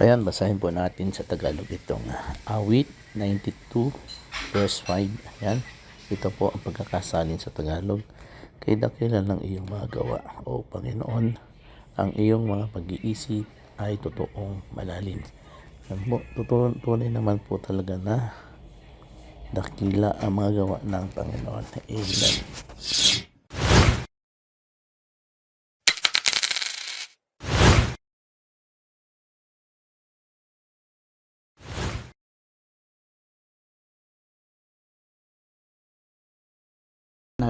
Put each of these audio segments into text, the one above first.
Ayan, basahin po natin sa Tagalog itong ah, awit 92 verse 5. Ayan, ito po ang pagkakasalin sa Tagalog. Kay dakilan ng iyong mga gawa, O Panginoon, ang iyong mga pag-iisip ay totoong malalim. Ayan po, tunay naman po talaga na dakila ang mga gawa ng Panginoon. Amen.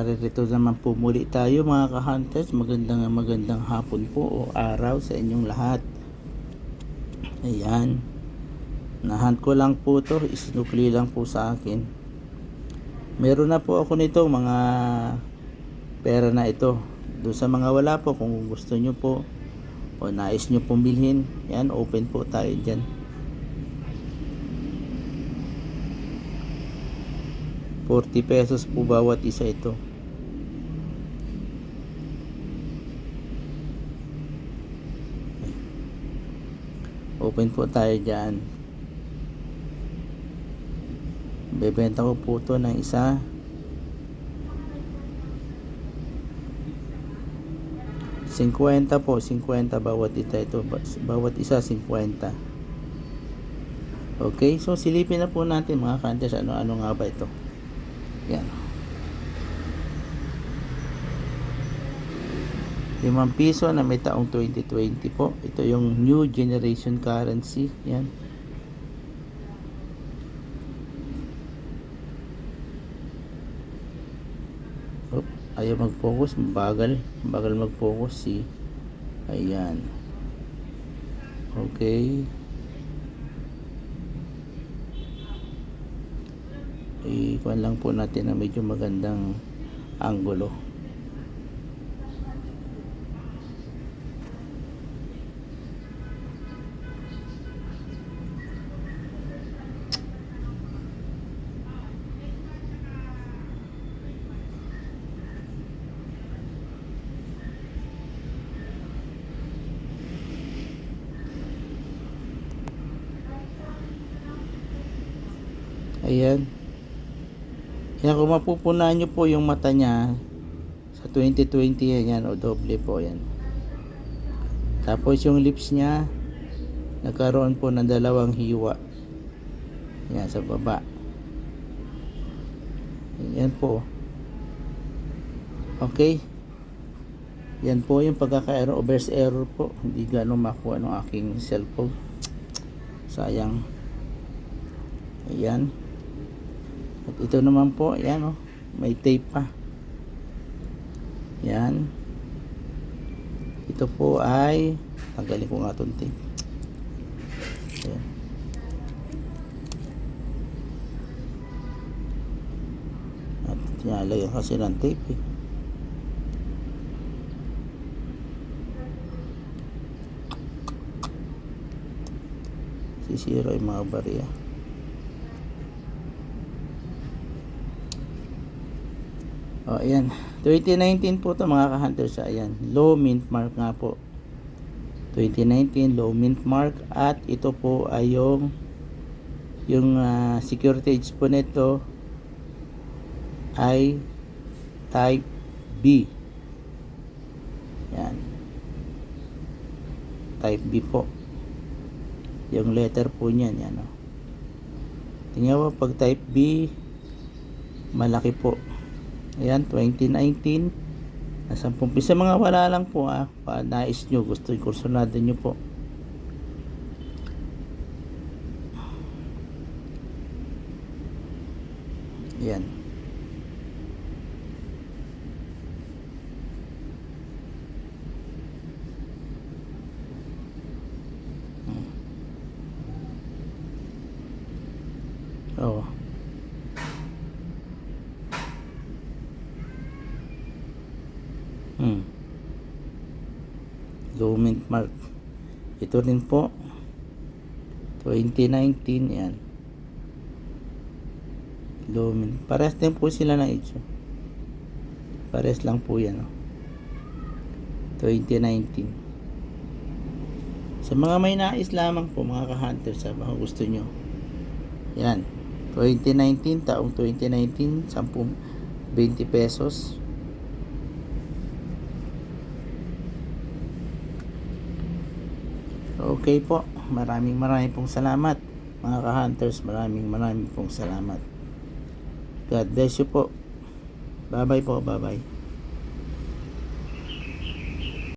Naririto naman po muli tayo mga ka-hunters. Magandang magandang hapon po o araw sa inyong lahat. Ayan. Nahunt ko lang po to. Isnukli lang po sa akin. Meron na po ako nito mga pera na ito. Doon sa mga wala po kung gusto nyo po o nais nyo pumilhin. Yan, open po tayo dyan. Forty pesos po bawat isa ito. Open po tayo dyan. Bebenta ko po to ng isa. Cinquenta po, 50 bawat isa ito. Bawat isa 50. Okay, so silipin na po natin mga kantes ano-ano nga ba ito. Yan. Limang piso na may taong 2020 po. Ito yung new generation currency. Yan. Oh, ayaw mag-focus. Bagal. Bagal mag-focus si. Ayan. Okay. Ikuan lang po natin na medyo magandang angulo. Ayan. Yan, kung mapupunan nyo po yung mata niya, sa 2020 yan, yan o doble po yan. Tapos yung lips niya, nagkaroon po ng dalawang hiwa. Yan, sa baba. Yan po. Okay. Yan po yung pagkaka-error, over's error po. Hindi gano'ng makuha ng aking cellphone. Sayang. Ayan. At ito naman po, yan oh, may tape pa. Yan. Ito po ay, tanggalin ko nga itong tape. Ayan. At tinalagyan kasi ng tape eh. Sisira yung mga barya. O, oh, ayan. 2019 po to mga ka-hunters. Ayan. Low mint mark nga po. 2019 low mint mark. At ito po ay yung yung uh, security age po nito ay type B. Yan. Type B po. Yung letter po niyan. Yan o. Tingnan mo pag type B malaki po. Ayan, 2019. Nasa 10 Sa mga wala lang po ah. Pa, nais nyo, gusto yung kursunado nyo po. Ayan. Oh. Hmm. Mint mark. Ito rin po. 2019 yan. Mint. Parehas din po sila ng oh. Parehas lang po yan. Oh. 2019. Sa mga may nais lamang po mga ka-hunters, sa mga gusto nyo. Yan. 2019, taong 2019, 10, 20 pesos. Okay po. Maraming maraming pong salamat. Mga ka-hunters, maraming maraming pong salamat. God bless you po. Bye-bye po. Bye-bye.